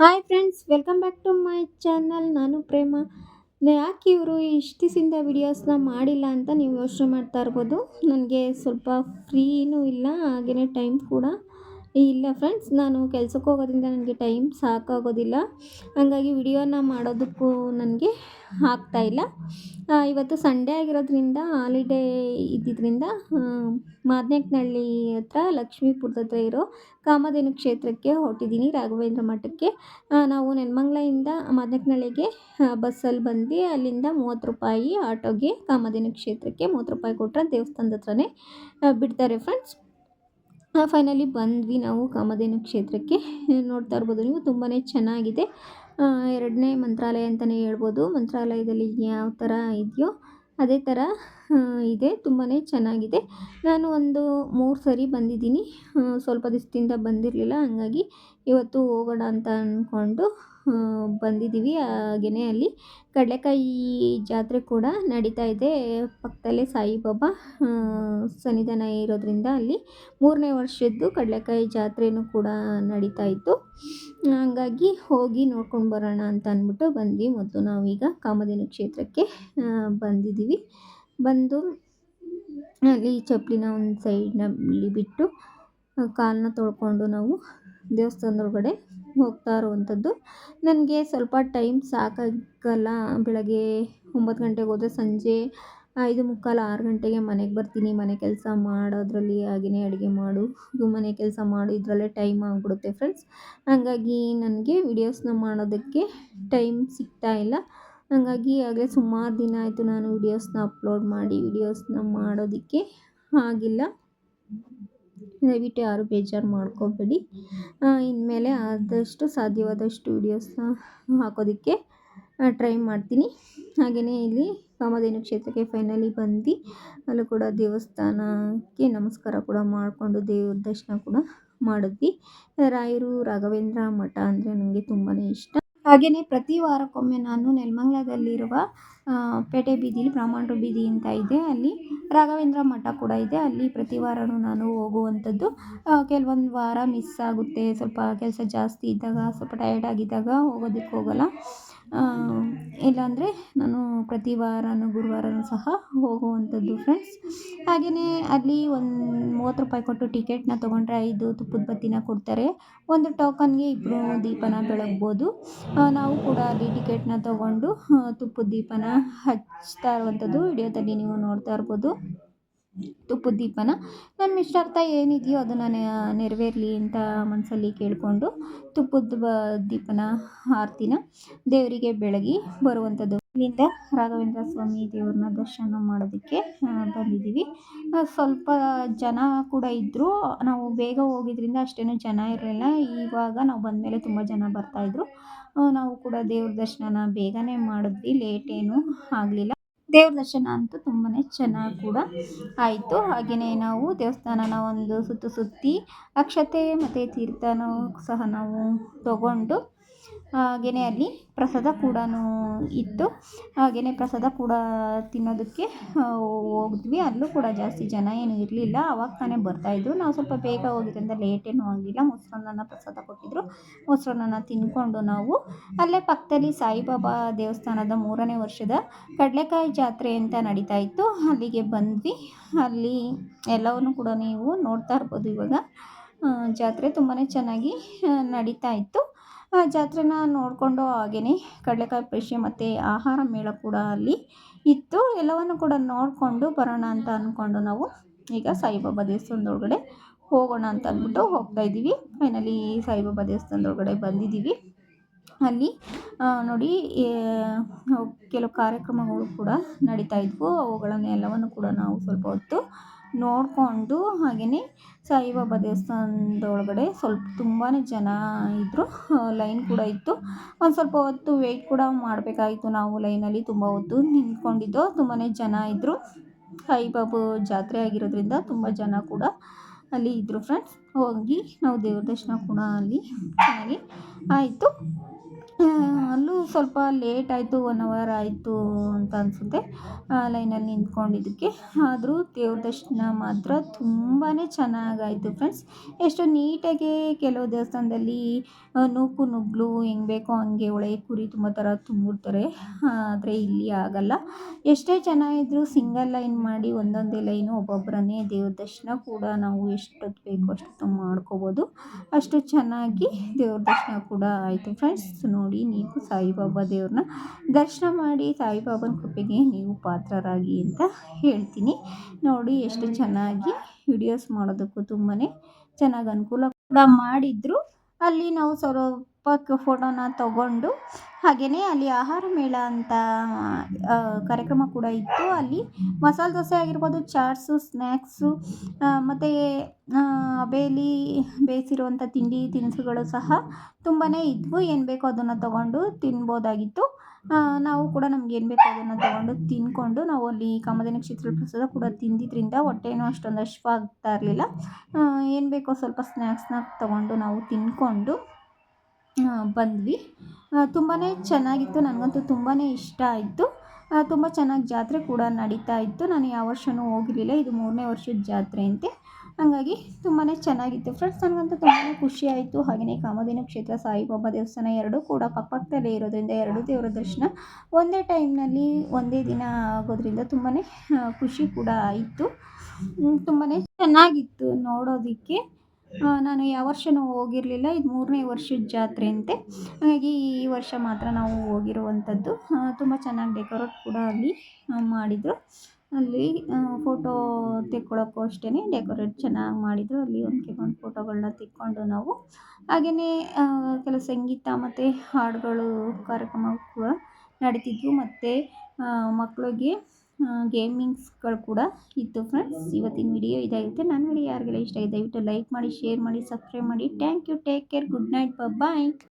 Hi friends, welcome back to my channel. ನಾನು ಪ್ರೇಮ. ಯಾಕೆ ಇವರು ಇಷ್ಟಿಸಿಂದ ವಿಡಿಯೋಸ್ನ ಮಾಡಿಲ್ಲ ಅಂತ ನೀವು ಯೋಚನೆ ಮಾಡ್ತಾ ಇರ್ಬೋದು. ನನಗೆ ಸ್ವಲ್ಪ ಫ್ರೀನೂ ಇಲ್ಲ ಹಾಗೆಯೇ ಟೈಮ್ ಕೂಡ. ಇಲ್ಲ ಫ್ರೆಂಡ್ಸ್ ನಾನು ಕೆಲ್ಸಕ್ಕೆ ಹೋಗೋದ್ರಿಂದ ನನಗೆ ಟೈಮ್ ಸಾಕಾಗೋದಿಲ್ಲ. ಹಾಗಾಗಿ ವಿಡಿಯೋನ ಮಾಡೋದಕ್ಕೂ ನನಗೆ ಆಗ್ತಾಯಿಲ್ಲ ಇವತ್ತು ಸಂಡೇ ಆಗಿರೋದ್ರಿಂದ ಹಾಲಿಡೇ ಇದ್ದಿದ್ದರಿಂದ ಮಾದನೇಕನಹಳ್ಳಿ ಹತ್ರ ಲಕ್ಷ್ಮೀಪುರದ ಹತ್ರ ಇರೋ ಕಾಮಧೇನು ಕ್ಷೇತ್ರಕ್ಕೆ ಹೊರಟಿದ್ದೀನಿ, ರಾಘವೇಂದ್ರ ಮಠಕ್ಕೆ. ನಾವು ನೆಲಮಂಗ್ಲೆಯಿಂದ ಮಾದನೇಕನಹಳ್ಳಿಗೆ ಬಸ್ಸಲ್ಲಿ ಬಂದು ಅಲ್ಲಿಂದ ಮೂವತ್ತು ರೂಪಾಯಿ ಆಟೋಗೆ ಕಾಮಧೇನು ಕ್ಷೇತ್ರಕ್ಕೆ ಮೂವತ್ತು ರೂಪಾಯಿ ಕೊಟ್ಟರೆ ದೇವಸ್ಥಾನದ ಹತ್ರನೇ ಬಿಡ್ತಾರೆ ಫ್ರೆಂಡ್ಸ್ ಫೈನಲಿ ಬಂದ್ವಿ ನಾವು ಕಾಮಧೇನು ಕ್ಷೇತ್ರಕ್ಕೆ. ನೋಡ್ತಾ ಇರ್ಬೋದು ನೀವು ತುಂಬಾ ಚೆನ್ನಾಗಿದೆ. ಎರಡನೇ ಮಂತ್ರಾಲಯ ಅಂತಲೇ ಹೇಳ್ಬೋದು. ಮಂತ್ರಾಲಯದಲ್ಲಿ ಯಾವ ಥರ ಇದೆಯೋ, ಅದೇ ಥರ ಇದೆ ತುಂಬಾ ಚೆನ್ನಾಗಿದೆ. ನಾನು ಒಂದು ಮೂರು ಸರಿ ಬಂದಿದ್ದೀನಿ. ಸ್ವಲ್ಪ ದಿವಸದಿಂದ ಬಂದಿರಲಿಲ್ಲ, ಹಾಗಾಗಿ ಇವತ್ತು ಹೋಗೋಣ ಅಂತ ಅಂದ್ಕೊಂಡು ಬಂದಿದ್ದೀವಿ. ಹಾಗೆಯೇ ಅಲ್ಲಿ ಕಡಲೆಕಾಯಿ ಜಾತ್ರೆ ಕೂಡ ನಡೀತಾ ಇದೆ. ಪಕ್ಕದಲ್ಲೇ ಸಾಯಿಬಾಬಾ ಸನ್ನಿಧಾನ ಇರೋದ್ರಿಂದ ಅಲ್ಲಿ ಮೂರನೇ ವರ್ಷದ್ದು ಕಡಲೆಕಾಯಿ ಜಾತ್ರೆಯೂ ಕೂಡ ನಡೀತಾ ಇತ್ತು. ಹಾಗಾಗಿ ಹೋಗಿ ನೋಡ್ಕೊಂಡು ಬರೋಣ ಅಂತ ಅಂದ್ಬಿಟ್ಟು ಬಂದ್ವಿ. ಮತ್ತು ನಾವೀಗ ಕಾಮಧೇನು ಕ್ಷೇತ್ರಕ್ಕೆ ಬಂದಿದ್ದೀವಿ. ಬಂದು, ಅಲ್ಲಿ ಚಪ್ಪಲಿನ ಒಂದು ಸೈಡ್ನಲ್ಲಿ ಬಿಟ್ಟು ಕಾಲನ್ನ ತೊಳ್ಕೊಂಡು ನಾವು ದೇವಸ್ಥಾನದೊಳಗಡೆ ಹೋಗ್ತಾ ಇರುವಂಥದ್ದು. ನನಗೆ ಸ್ವಲ್ಪ ಟೈಮ್ ಸಾಕಾಗಲ್ಲ. ಬೆಳಗ್ಗೆ ಒಂಬತ್ತು ಗಂಟೆಗೆ ಹೋದರೆ ಸಂಜೆ ಐದು ಮುಕ್ಕಾಲು ಆರು ಗಂಟೆಗೆ ಮನೆಗೆ ಬರ್ತೀನಿ. ಮನೆ ಕೆಲಸ ಮಾಡೋದ್ರಲ್ಲಿ ಹಾಗೆಯೇ ಅಡುಗೆ ಮಾಡು. ಮನೆ ಕೆಲಸ ಮಾಡು. ಇದರಲ್ಲೇ ಟೈಮ್ ಆಗಿಬಿಡುತ್ತೆ ಫ್ರೆಂಡ್ಸ್ ಹಾಗಾಗಿ ನನಗೆ ವಿಡಿಯೋಸ್ನ ಮಾಡೋದಕ್ಕೆ ಟೈಮ್ ಸಿಗ್ತಾ ಇಲ್ಲ. ಹಾಗಾಗಿ ಆಗಲೇ ಸುಮಾರು ದಿನ ಆಯಿತು ನಾನು ವಿಡಿಯೋಸ್ನ ಅಪ್ಲೋಡ್ ಮಾಡಿ ವಿಡಿಯೋಸ್ನ ಮಾಡೋದಕ್ಕೆ ಆಗಿಲ್ಲ. ದಯವಿಟ್ಟು ಯಾರು ಬೇಜಾರು ಮಾಡ್ಕೋಬೇಡಿ. ಇನ್ಮೇಲೆ ಆದಷ್ಟು ಸಾಧ್ಯವಾದಷ್ಟು ವಿಡಿಯೋಸ್ನ ಹಾಕೋದಕ್ಕೆ ಟ್ರೈ ಮಾಡ್ತೀನಿ. ಹಾಗೆಯೇ ಇಲ್ಲಿ ಕಾಮಧೇನು ಕ್ಷೇತ್ರಕ್ಕೆ ಫೈನಲಿ ಬಂದು, ಅಲ್ಲೂ ಕೂಡ ದೇವಸ್ಥಾನಕ್ಕೆ ನಮಸ್ಕಾರ ಕೂಡ ಮಾಡಿಕೊಂಡು ದೇವ್ರ ದರ್ಶನ ಕೂಡ ಮಾಡಿದ್ವಿ. ರಾಯರು ರಾಘವೇಂದ್ರ ಮಠ ಅಂದರೆ ನನಗೆ ತುಂಬಾ ಇಷ್ಟ. ಹಾಗೆಯೇ ಪ್ರತಿ ವಾರಕ್ಕೊಮ್ಮೆ ನಾನು ನೆಲಮಂಗ್ಲದಲ್ಲಿರುವ ಪೇಟೆ ಬೀದಿಲಿ ಬ್ರಾಹ್ಮಣರು ಬೀದಿ ಅಂತ ಇದೆ. ಅಲ್ಲಿ ರಾಘವೇಂದ್ರ ಮಠ ಕೂಡ ಇದೆ. ಅಲ್ಲಿ ಪ್ರತಿ ವಾರವೂ ನಾನು ಹೋಗುವಂಥದ್ದು. ಕೆಲವೊಂದು ವಾರ ಮಿಸ್ ಆಗುತ್ತೆ. ಸ್ವಲ್ಪ ಕೆಲಸ ಜಾಸ್ತಿ ಇದ್ದಾಗ, ಸ್ವಲ್ಪ ಟಯರ್ಡ್ ಆಗಿದ್ದಾಗ ಹೋಗೋದಕ್ಕೆ ಹೋಗಲ್ಲ. ಇಲ್ಲಾಂದರೆ ನಾನು ಪ್ರತಿ ವಾರವೂ ಗುರುವಾರವೂ ಸಹ ಹೋಗುವಂಥದ್ದು ಫ್ರೆಂಡ್ಸ್ ಹಾಗೆಯೇ ಅಲ್ಲಿ ಒಂದು ಮೂವತ್ತು ರೂಪಾಯಿ ಕೊಟ್ಟು ಟಿಕೆಟ್ನ ತೊಗೊಂಡ್ರೆ ಐದು ತುಪ್ಪದ ಬತ್ತಿನ ಕೊಡ್ತಾರೆ. ಒಂದು ಟೋಕನ್ಗೆ ಇಬ್ಬರು ದೀಪನ ಬೆಳಗ್ಬೋದು. ನಾವು ಕೂಡ ಅಲ್ಲಿ ಟಿಕೆಟ್ನ ತೊಗೊಂಡು ತುಪ್ಪದ ದೀಪನ ಹಚ್ತಾ ಇರುವಂಥದ್ದು ವಿಡಿಯೋದಲ್ಲಿ ನೀವು ನೋಡ್ತಾ ಇರ್ಬೋದು. ತುಪ್ಪದ ದೀಪನ ನಮ್ಮ ಇಷ್ಟಾರ್ಥ ಏನಿದೆಯೋ ಅದನ್ನು ನೆರವೇರಲಿ ಅಂತ ಮನಸ್ಸಲ್ಲಿ ಕೇಳಿಕೊಂಡು ತುಪ್ಪದ ದೀಪನ ಆರತಿನ ದೇವರಿಗೆ ಬೆಳಗಿ ಬರುವಂಥದ್ದು ಇಲ್ಲಿಂದ ರಾಘವೇಂದ್ರ ಸ್ವಾಮಿ ದೇವ್ರನ್ನ ದರ್ಶನ ಮಾಡೋದಕ್ಕೆ ಬಂದಿದ್ದೀವಿ. ಸ್ವಲ್ಪ ಜನ ಕೂಡ ಇದ್ದರು ನಾವು ಬೇಗ ಹೋಗಿದ್ರಿಂದ ಅಷ್ಟೇನು ಜನ ಇರಲಿಲ್ಲ. ಇವಾಗ ನಾವು ಬಂದಮೇಲೆ ತುಂಬ ಜನ ಬರ್ತಾಯಿದ್ರು ನಾವು ಕೂಡ ದೇವ್ರ ದರ್ಶನನ ಬೇಗನೆ ಮಾಡಿದ್ವಿ. ಲೇಟ್ ಆಗಲಿಲ್ಲ. ದೇವ್ರ ದರ್ಶನ ಅಂತೂ ತುಂಬಾ ಚೆನ್ನಾಗಿ ಕೂಡ ಆಯಿತು. ಹಾಗೆಯೇ ನಾವು ದೇವಸ್ಥಾನನ ಒಂದು ಸುತ್ತು ಸುತ್ತಿ ಅಕ್ಷತೆ ಮತ್ತು ತೀರ್ಥನೂ ಸಹ ನಾವು ತಗೊಂಡು ಹಾಗೆಯೇ ಅಲ್ಲಿ ಪ್ರಸಾದ ಕೂಡ ಇತ್ತು. ಹಾಗೆಯೇ ಪ್ರಸಾದ ಕೂಡ ತಿನ್ನೋದಕ್ಕೆ ಹೋಗಿದ್ವಿ. ಅಲ್ಲೂ ಕೂಡ ಜಾಸ್ತಿ ಜನ ಏನು ಇರಲಿಲ್ಲ. ಅವಾಗ ತಾನೇ ಬರ್ತಾಯಿದ್ರು ನಾವು ಸ್ವಲ್ಪ ಬೇಗ ಹೋಗಿದ್ದರಿಂದ ಲೇಟ್ ಏನೂ ಆಗಲಿಲ್ಲ ಮೊಸರನ್ನ ಪ್ರಸಾದ ಕೊಟ್ಟಿದ್ದರು ಮೊಸರನ್ನ ತಿಂದ್ಕೊಂಡು ನಾವು ಅಲ್ಲೇ ಪಕ್ಕದಲ್ಲಿ ಸಾಯಿಬಾಬಾ ದೇವಸ್ಥಾನದ ಮೂರನೇ ವರ್ಷದ ಕಡಲೆಕಾಯಿ ಜಾತ್ರೆ ಅಂತ ನಡೀತಾ ಇತ್ತು. ಅಲ್ಲಿಗೆ ಬಂದ್ವಿ. ಅಲ್ಲಿ ಎಲ್ಲವನ್ನು ಕೂಡ ನೀವು ನೋಡ್ತಾ ಇರ್ಬೋದು ಇವಾಗ. ಜಾತ್ರೆ ತುಂಬಾ ಚೆನ್ನಾಗಿ ನಡೀತಾ ಇತ್ತು. ಜಾತ್ರೆನ ನೋಡಿಕೊಂಡು ಹಾಗೆಯೇ ಕಡಲೆಕಾಯಿ ಪರಿಷೆ ಮತ್ತು ಆಹಾರ ಮೇಳ ಕೂಡ ಅಲ್ಲಿ ಇತ್ತು. ಎಲ್ಲವನ್ನು ಕೂಡ ನೋಡಿಕೊಂಡು ಬರೋಣ ಅಂತ ಅಂದ್ಕೊಂಡು ನಾವು ಈಗ ಸಾಯಿಬಾಬಾ ದೇವಸ್ಥಾನದೊಳಗಡೆ ಹೋಗೋಣ ಅಂತ ಅಂದ್ಬಿಟ್ಟು ಹೋಗ್ತಾ ಇದ್ದೀವಿ. ಫೈನಲಿ ಸಾಯಿಬಾಬಾ ದೇವಸ್ಥಾನದೊಳಗಡೆ ಬಂದಿದ್ದೀವಿ. ಅಲ್ಲಿ ನೋಡಿ ಕೆಲವು ಕಾರ್ಯಕ್ರಮಗಳು ಕೂಡ ನಡೀತಾ ಇದ್ವು. ಅವುಗಳನ್ನೆಲ್ಲವನ್ನು ಕೂಡ ನಾವು ಸ್ವಲ್ಪ ಹೊತ್ತು ನೋಡಿಕೊಂಡು ಹಾಗೆಯೇ ಸಾಯಿಬಾಬಾ ದೇವಸ್ಥಾನದ ಒಳಗಡೆ ಸ್ವಲ್ಪ ತುಂಬಾ ಜನ ಇದ್ದರು ಲೈನ್ ಕೂಡ ಇತ್ತು. ಒಂದು ಸ್ವಲ್ಪ ಹೊತ್ತು ವೆಯ್ಟ್ ಕೂಡ ಮಾಡಬೇಕಾಗಿತ್ತು ನಾವು ಲೈನಲ್ಲಿ ತುಂಬ ಹೊತ್ತು ನಿಂತ್ಕೊಂಡಿದ್ದು. ತುಂಬಾ ಜನ ಇದ್ದರು ಸಾಯಿಬಾಬಾ ಜಾತ್ರೆ ಆಗಿರೋದ್ರಿಂದ ತುಂಬ ಜನ ಕೂಡ ಅಲ್ಲಿ ಇದ್ದರು ಫ್ರೆಂಡ್ಸ್ ಹೋಗಿ ನಾವು ದೇವ್ರ ದರ್ಶನ ಕೂಡ ಅಲ್ಲಿ ಚೆನ್ನಾಗಿ ಆಯಿತು. ಅಲ್ಲೂ ಸ್ವಲ್ಪ ಲೇಟ್ ಆಯಿತು ಒನ್ ಅವರ್ ಆಯಿತು ಅಂತ ಅನಿಸುತ್ತೆ. ಲೈನಲ್ಲಿ ನಿಂತ್ಕೊಂಡಿದ್ದಕ್ಕೆ. ಆದರೂ ದೇವ್ರ ದರ್ಶನ ಮಾತ್ರ ತುಂಬಾ ಚೆನ್ನಾಗಾಯಿತು ಫ್ರೆಂಡ್ಸ್ ಎಷ್ಟು ನೀಟಾಗಿ ಕೆಲವು ದೇವಸ್ಥಾನದಲ್ಲಿ ನೂಕು ನುಗ್ಲು ಹೆಂಗೆ ಬೇಕೋ ಹಂಗೆ ಒಳೆ ಕುರಿ ತುಂಬ ಥರ ತುಂಬಿರ್ತಾರೆ. ಆದರೆ ಇಲ್ಲಿ ಆಗಲ್ಲ. ಎಷ್ಟೇ ಚೆನ್ನಾಗಿದ್ರು ಸಿಂಗಲ್ ಲೈನ್ ಮಾಡಿ ಒಂದೊಂದೇ ಲೈನು ಒಬ್ಬೊಬ್ಬರನ್ನೇ ದೇವ್ರ ದರ್ಶನ ಕೂಡ ನಾವು ಎಷ್ಟೊತ್ತು ಬೇಕೋ ಅಷ್ಟೊತ್ತು ಮಾಡ್ಕೋಬೋದು. ಅಷ್ಟು ಚೆನ್ನಾಗಿ ದೇವ್ರ ದರ್ಶನ ಕೂಡ ಆಯಿತು. ಫ್ರೆಂಡ್ಸ್ ನೋಡಿ ನೀವು ಸಾಯಿಬಾಬಾ ದೇವ್ರನ್ನ ದರ್ಶನ ಮಾಡಿ ಸಾಯಿಬಾಬನ ಕೃಪೆಗೆ ನೀವು ಪಾತ್ರರಾಗಿ ಅಂತ ಹೇಳ್ತೀನಿ. ನೋಡಿ ಎಷ್ಟು ಚೆನ್ನಾಗಿ ವಿಡಿಯೋಸ್ ಮಾಡೋದಕ್ಕೂ ತುಂಬಾ ಚೆನ್ನಾಗಿ ಅನುಕೂಲ ಕೂಡ ಮಾಡಿದ್ರು. ಅಲ್ಲಿ ನಾವು ಸ್ವಲ್ಪ ಫೋಟೋನ ತಗೊಂಡು ಹಾಗೆಯೇ ಅಲ್ಲಿ ಆಹಾರ ಮೇಳ ಅಂತ ಕಾರ್ಯಕ್ರಮ ಕೂಡ ಇತ್ತು. ಅಲ್ಲಿ ಮಸಾಲೆ ದೋಸೆ ಆಗಿರ್ಬೋದು ಚಾಟ್ಸು ಸ್ನ್ಯಾಕ್ಸು ಮತ್ತು ಬೇಲಿ ಬೇಯಿಸಿರುವಂಥ ತಿಂಡಿ ತಿನಿಸುಗಳು ಸಹ ತುಂಬಾ ಇದ್ವು. ಏನು ಬೇಕೋ ಅದನ್ನು ತಗೊಂಡು ತಿನ್ಬೋದಾಗಿತ್ತು. ನಾವು ಕೂಡ ನಮ್ಗೆ ಏನು ಬೇಕೋ ಅದನ್ನು ತಗೊಂಡು ತಿನ್ಕೊಂಡು ನಾವು ಅಲ್ಲಿ ಕಾಮಧೇನು ಕ್ಷೇತ್ರ ಪ್ರಸಾದ ಕೂಡ ತಿಂದಿದ್ದರಿಂದ ಹೊಟ್ಟೆನೂ ಅಷ್ಟೊಂದು ಹಶ್ವಾಗ್ತಾ ಇರಲಿಲ್ಲ. ಏನು ಬೇಕೋ ಸ್ವಲ್ಪ ಸ್ನ್ಯಾಕ್ಸ್ನ ತಗೊಂಡು ನಾವು ತಿಂದ್ಕೊಂಡು ಆ, ಬಂದ್ವಿ. ತುಂಬಾ ಚೆನ್ನಾಗಿತ್ತು. ನನಗಂತೂ ತುಂಬಾ ಇಷ್ಟ ಆಯಿತು. ತುಂಬ ಚೆನ್ನಾಗಿ ಜಾತ್ರೆ ಕೂಡ ನಡೀತಾ ಇತ್ತು. ನಾನು ಯಾವ ವರ್ಷವೂ ಹೋಗಿರಲಿಲ್ಲ. ಇದು ಮೂರನೇ ವರ್ಷದ ಜಾತ್ರೆ ಅಂತೆ. ಹಾಗಾಗಿ ತುಂಬಾ ಚೆನ್ನಾಗಿತ್ತು. ಫ್ರೆಂಡ್ಸ್, ನನಗಂತೂ ತುಂಬಾ ಖುಷಿ ಆಯಿತು. ಹಾಗೆಯೇ ಕಾಮಧೇನು ಕ್ಷೇತ್ರ, ಸಾಯಿಬಾಬಾ ದೇವಸ್ಥಾನ ಎರಡೂ ಕೂಡ ಪಕ್ಕಪಕ್ಕದಲ್ಲೇ ಇರೋದ್ರಿಂದ ಎರಡು ದೇವರ ದರ್ಶನ ಒಂದೇ ಟೈಮ್ನಲ್ಲಿ ಒಂದೇ ದಿನ ಆಗೋದ್ರಿಂದ ತುಂಬಾ ಖುಷಿ ಕೂಡ ಆಯಿತು. ತುಂಬಾ ಚೆನ್ನಾಗಿತ್ತು ನೋಡೋದಕ್ಕೆ. ನಾನು ಯಾವ ವರ್ಷನೂ ಹೋಗಿರಲಿಲ್ಲ, ಇದು ಮೂರನೇ ವರ್ಷದ ಜಾತ್ರೆ ಅಂತೆ. ಹಾಗಾಗಿ ಈ ವರ್ಷ ಮಾತ್ರ ನಾವು ಹೋಗಿರುವಂಥದ್ದು. ತುಂಬ ಚೆನ್ನಾಗಿ ಡೆಕೋರೇಟ್ ಕೂಡ ಅಲ್ಲಿ ಮಾಡಿದರು. ಅಲ್ಲಿ ಫೋಟೋ ತೆಕ್ಕೊಳ್ಳೋಕ್ಕೂ ಅಷ್ಟೇ ಡೆಕೋರೇಟ್ ಚೆನ್ನಾಗಿ ಮಾಡಿದರು. ಅಲ್ಲಿ ಒಂದು ಕೆಲವೊಂದು ಫೋಟೋಗಳನ್ನ ತೆಕ್ಕೊಂಡು ನಾವು. ಹಾಗೆಯೇ ಕೆಲವು ಸಂಗೀತ ಮತ್ತು ಹಾಡುಗಳು ಕಾರ್ಯಕ್ರಮ ನಡೀತಿದ್ವು. ಮತ್ತು ಮಕ್ಕಳಿಗೆ ಗೇಮಿಂಗ್ಸ್ಗಳು ಕೂಡ ಇತ್ತು ಫ್ರೆಂಡ್ಸ್ ಇವತ್ತಿನ ವಿಡಿಯೋ ಇದಾಗಿರುತ್ತೆ. ನನ್ನ ವಿಡಿಯೋ ಯಾರಿಗೆಲ್ಲ ಇಷ್ಟ ಆಗಿದೆ, ದಯವಿಟ್ಟು ಲೈಕ್ ಮಾಡಿ ಶೇರ್ ಮಾಡಿ ಸಬ್ಸ್ಕ್ರೈಬ್ ಮಾಡಿ. Thank you take care good night bye